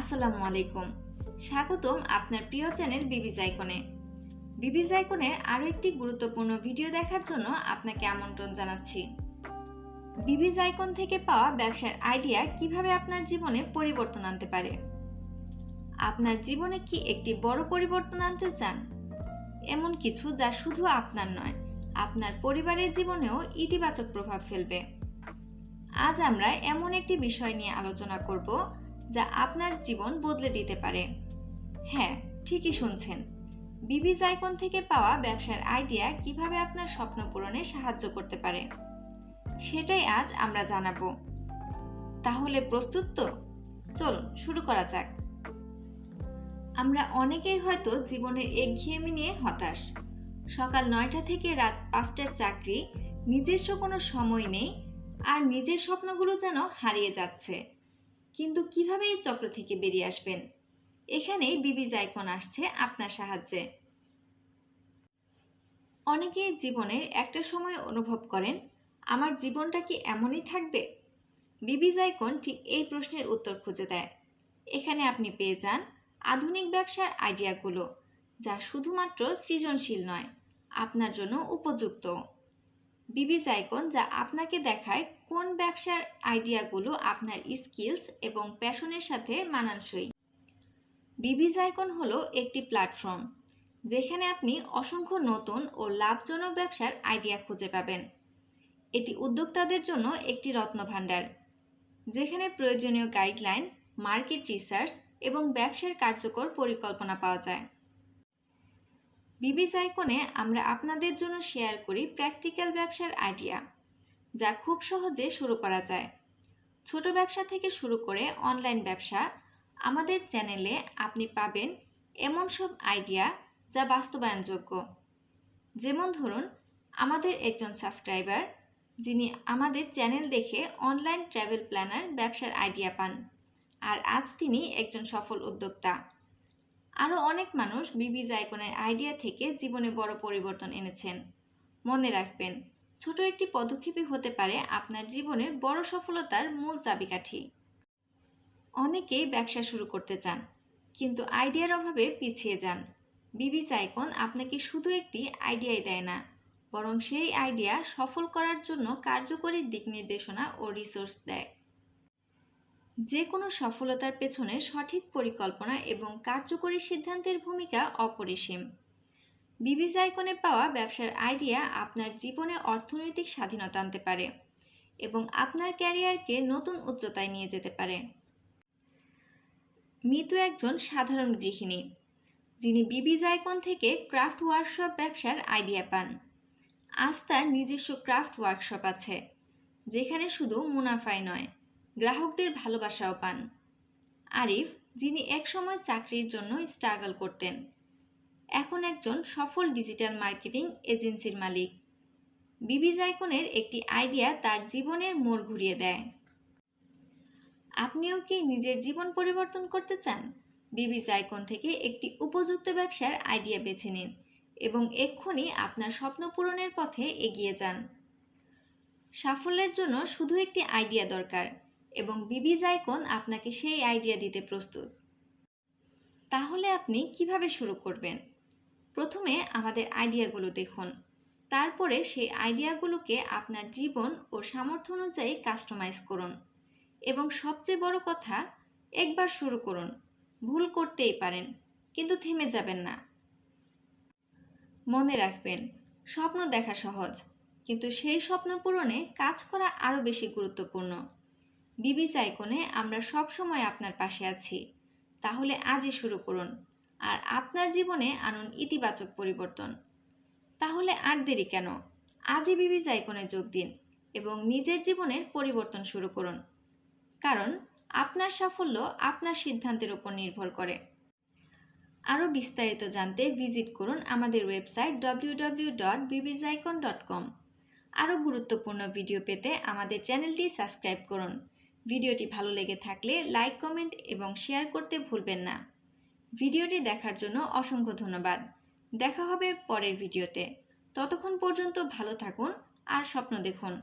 আসসালামু আলাইকুম। স্বাগতম আপনার প্রিয় চ্যানেল বিবিজ জাইকনে। বিবি আইকনের আরও একটি গুরুত্বপূর্ণ ভিডিও দেখার জন্য আপনাকে আমন্ত্রণ জানাচ্ছি। বিবিজ জাইকন থেকে পাওয়া ব্যবসার আইডিয়া কীভাবে আপনার জীবনে পরিবর্তন আনতে পারে? আপনার জীবনে কি একটি বড় পরিবর্তন আনতে চান? এমন কিছু যা শুধু আপনার নয়, আপনার পরিবারের জীবনেও ইতিবাচক প্রভাব ফেলবে। আজ আমরা এমন একটি বিষয় নিয়ে আলোচনা করব যা আপনার জীবন বদলে দিতে পারে। হ্যাঁ ঠিকই শুনছেন। বিবিজ জাইকন থেকে পাওয়া ব্যবসার আইডিয়া কীভাবে আপনার স্বপ্ন পূরণে সাহায্য করতে পারে, সেটাই আজ আমরা জানাব। তাহলে প্রস্তুত তো? চলুন, শুরু করা যাক। আমরা অনেকেই হয়তো জীবনের একঘেয়েমি নিয়ে হতাশ। সকাল নয়টা থেকে রাত পাঁচটার চাকরি, নিজস্ব কোনো সময় নেই, আর নিজের স্বপ্নগুলো যেন হারিয়ে যাচ্ছে। কিন্তু কীভাবে এই চক্র থেকে বেরিয়ে আসবেন? এখানেই বিবিজ আইকন আসছে আপনার সাহায্যে। অনেকেই জীবনের একটা সময় অনুভব করেন, আমার জীবনটা কি এমনই থাকবে? বিবিজ আইকন ঠিক এই প্রশ্নের উত্তর খুঁজে দেয়। এখানে আপনি পেয়ে যান আধুনিক ব্যবসার আইডিয়াগুলো, যা শুধুমাত্র সৃজনশীল নয়, আপনার জন্য উপযুক্ত। বিবিজ আইকন যা আপনাকে দেখায় কোন ব্যবসার আইডিয়াগুলো আপনার স্কিলস এবং প্যাশনের সাথে মানানসই। বিবিজ আইকন হলো একটি প্ল্যাটফর্ম যেখানে আপনি অসংখ্য নতুন ও লাভজনক ব্যবসার আইডিয়া খুঁজে পাবেন। এটি উদ্যোক্তাদের জন্য একটি রত্নভাণ্ডার যেখানে প্রয়োজনীয় গাইডলাইন, মার্কেট রিসার্চ এবং ব্যবসার কার্যকর পরিকল্পনা পাওয়া যায়। বিবিস আইকনে আমরা আপনাদের জন্য শেয়ার করি প্র্যাকটিক্যাল ব্যবসার আইডিয়া, যা খুব সহজে শুরু করা যায়। ছোট ব্যবসা থেকে শুরু করে অনলাইন ব্যবসা আমাদের চ্যানেলে আপনি পাবেন এমন সব আইডিয়া যা বাস্তবায়নযোগ্য। যেমন ধরুন, আমাদের একজন সাবস্ক্রাইবার যিনি আমাদের চ্যানেল দেখে অনলাইন ট্রাভেল প্ল্যানার ব্যবসার আইডিয়া পান, আর আজ তিনি একজন সফল উদ্যোক্তা। আরও অনেক মানুষ বিবি আইকনের আইডিয়া থেকে জীবনে বড় পরিবর্তন এনেছেন। মনে রাখবেন, ছোট একটি পদক্ষেপই হতে পারে আপনার জীবনের বড় সফলতার মূল চাবিকাঠি। অনেকেই ব্যবসা শুরু করতে চান, কিন্তু আইডিয়ার অভাবে পিছিয়ে যান। বিবিজ আইকন আপনাকে শুধু একটি আইডিয়াই দেয় না, বরং সেই আইডিয়া সফল করার জন্য কার্যকরী দিক নির্দেশনা ও রিসোর্স দেয়। যে কোনো সফলতার পেছনে সঠিক পরিকল্পনা এবং কার্যকরী সিদ্ধান্তের ভূমিকা অপরিসীম। বিবিজ আইকনে পাওয়া ব্যবসার আইডিয়া আপনার জীবনে অর্থনৈতিক স্বাধীনতা আনতে পারে এবং আপনার ক্যারিয়ারকে নতুন উচ্চতায় নিয়ে যেতে পারে। মিতু একজন সাধারণ গৃহিণী, যিনি বিবিজ আইকন থেকে ক্রাফট ওয়ার্কশপ ব্যবসার আইডিয়া পান। আজ তার নিজস্ব ক্রাফট ওয়ার্কশপ আছে, যেখানে শুধু মুনাফাই নয় গ্রাহকদের ভালোবাসাও পান। আরিফ, যিনি একসময় চাকরির জন্য স্ট্রাগল করতেন, এখন একজন সফল ডিজিটাল মার্কেটিং এজেন্সির মালিক। বিবিজ আইকনের একটি আইডিয়া তার জীবনের মোড় ঘুরিয়ে দেয়। আপনিও কি নিজের জীবন পরিবর্তন করতে চান? বিবিজ আইকন থেকে একটি উপযুক্ত ব্যবসার আইডিয়া বেছে নিন এবং এক্ষুনি আপনার স্বপ্ন পূরণের পথে এগিয়ে যান। সাফল্যের জন্য শুধু একটি আইডিয়া দরকার এবং বিবি জাইকন আপনাকে সেই আইডিয়া দিতে প্রস্তুত। তাহলে আপনি কীভাবে শুরু করবেন? প্রথমে আমাদের আইডিয়াগুলো দেখুন। তারপরে সেই আইডিয়াগুলোকে আপনার জীবন ও সামর্থ্য অনুযায়ী কাস্টমাইজ করুন এবং সবচেয়ে বড় কথা, একবার শুরু করুন। ভুল করতেই পারেন, কিন্তু থেমে যাবেন না। মনে রাখবেন, স্বপ্ন দেখা সহজ, কিন্তু সেই স্বপ্ন পূরণে কাজ করা আরও বেশি গুরুত্বপূর্ণ। বিবিজ আইকনে আমরা সব সময় আপনার পাশে আছি। তাহলে আজই শুরু করুন। আর আপনার জীবনে আনুন ইতিবাচক পরিবর্তন। তাহলে আর দেরি কেন? আজই বিবিজ আইকনে যোগ দিন এবং নিজের জীবনের পরিবর্তন শুরু করুন। কারণ আপনার সাফল্য আপনার সিদ্ধান্তের উপর নির্ভর করে। আরও বিস্তারিত জানতে ভিজিট করুন আমাদের ওয়েবসাইট কম আরও গুরুত্বপূর্ণ ভিডিও পেতে আমাদের চ্যানেলটি সাবস্ক্রাইব করুন। ভিডিওটি ভালো লেগে থাকলে লাইক, কমেন্ট এবং শেয়ার করতে ভুলবেন না। ভিডিওটি দেখার জন্য অসংখ্য ধন্যবাদ। দেখা হবে পরের ভিডিওতে। ততক্ষণ পর্যন্ত ভালো থাকুন আর স্বপ্ন দেখুন।